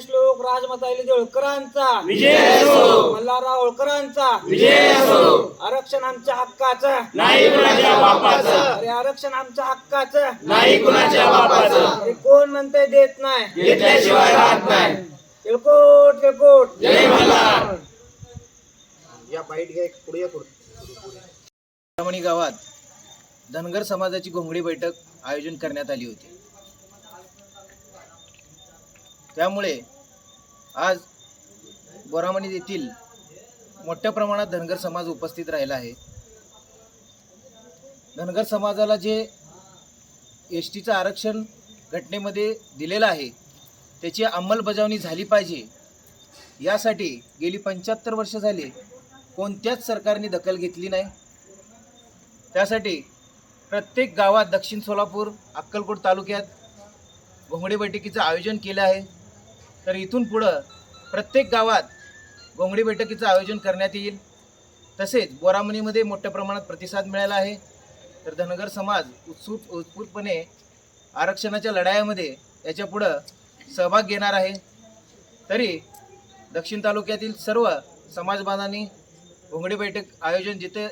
श्लोक राजमाता अहिल्या देवळकरांचा मल्हारराव होळकरांचा. आरक्षण आमच्या हक्काचं. नाही कुणाच्या बापाचं. अरे आरक्षण आमच्या हक्काचं. नाही कुणाच्या बापाचं. अरे कोण म्हणतंय देत नाही? घेतल्याशिवाय राहत नाही. तेलकोट तेलकोट जय मल्हार या बाईट घ्या पुढे या ब्राह्मणी गावात. धनगर समाजाची घोंगडी बैठक आयोजन करण्यात आली होती. त्यामुळे आज बोरामणी येथील मोठ्या प्रमाणात धनगर समाज उपस्थित राहिला आहे. धनगर समाजाला जे एस टीचं आरक्षण घटनेमध्ये दिलेलं आहे त्याची अंमलबजावणी झाली पाहिजे. यासाठी गेली पंच्याहत्तर वर्ष झाली कोणत्याच सरकारने दखल घेतली नाही. त्यासाठी प्रत्येक गावात दक्षिण सोलापूर अक्कलकोट तालुक्यात घोंगडी बैठकीचं आयोजन केलं आहे. तर इथून पुढं प्रत्येक गावात घोंगडी बैठकीचं आयोजन करण्यात येईल. तसेच बोरामणीमध्ये मोठ्या प्रमाणात प्रतिसाद मिळाला आहे. तर धनगर समाज उत्सुक उत्स्फूर्तपणे आरक्षणाच्या लढायामध्ये याच्या पुढं सहभाग घेणार आहे. तरी दक्षिण तालुक्यातील सर्व समाज बांधवांनी घोंगडी बैठक आयोजन जिथे